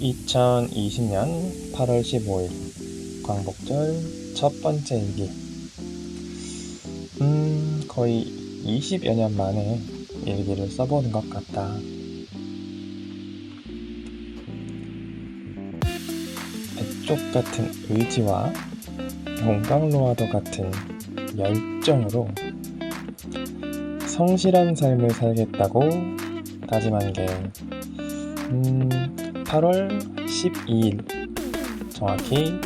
2020년 8월 15일 광복절 첫 번째 일기. 음 거의 20여 년 만에 일기를 써보는 것 같다. 백족 같은 의지와 용광로와도 같은 열정으로 성실한 삶을 살겠다고 다짐한 게 음, 8월 12일 정확히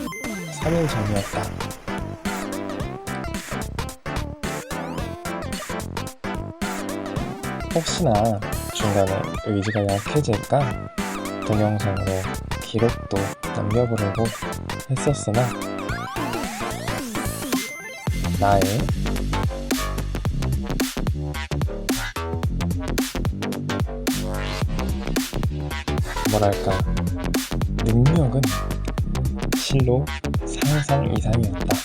3일 전이었다. 혹시나 중간에 의지가 약해질까 동영상으로 기록도 남겨보려고 했었으나 나의 뭐랄까 능력은 실로 상상 이상이었다.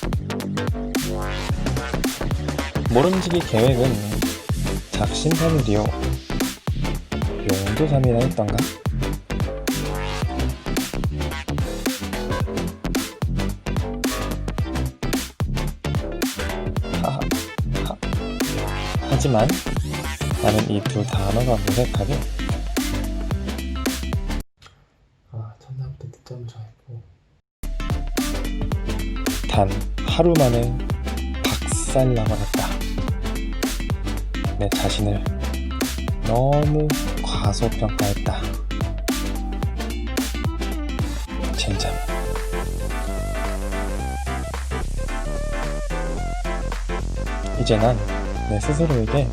모름지기 계획은 작심삼일이요 용도삼이라 했던가? 하, 하, 하지만 나는 이 두 단어가 무색하게 아, 첫날부터 늦잠을 자고 단 하루 만에 박살 나버렸다. 내 자신을 너무 과소평가했다. 젠장. 이제 난 내 스스로에게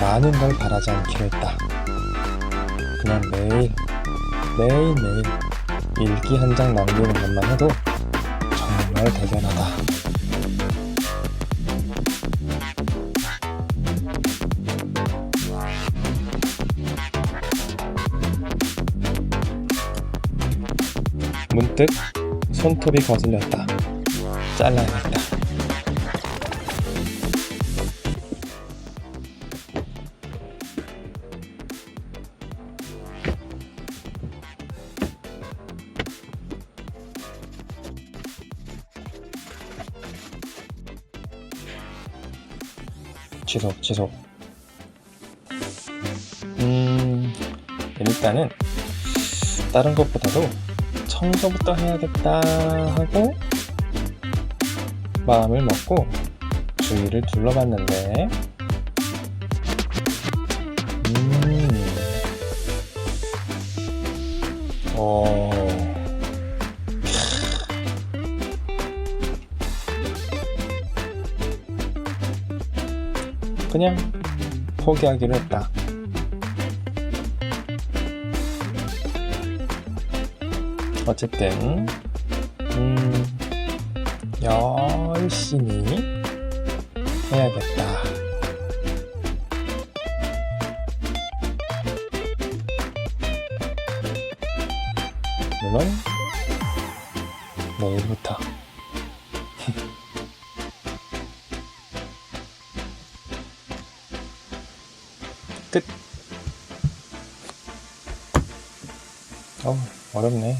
많은 걸 바라지 않기로 했다. 그냥 매일 매일매일 일기 한 장 남기는 것만 해도 정말 대견하다. 문득 손톱이 거슬렸다. 잘라야겠다. 취소, 취소. 음, 일단은 다른 것보다도 청소부터 해야겠다 하고 마음을 먹고 주위를 둘러봤는데, 그냥 포기하기로 했다. 어쨌든, 음, 열심히 해야겠다. 물론, 내일부터. 끝. 어우, 어렵네.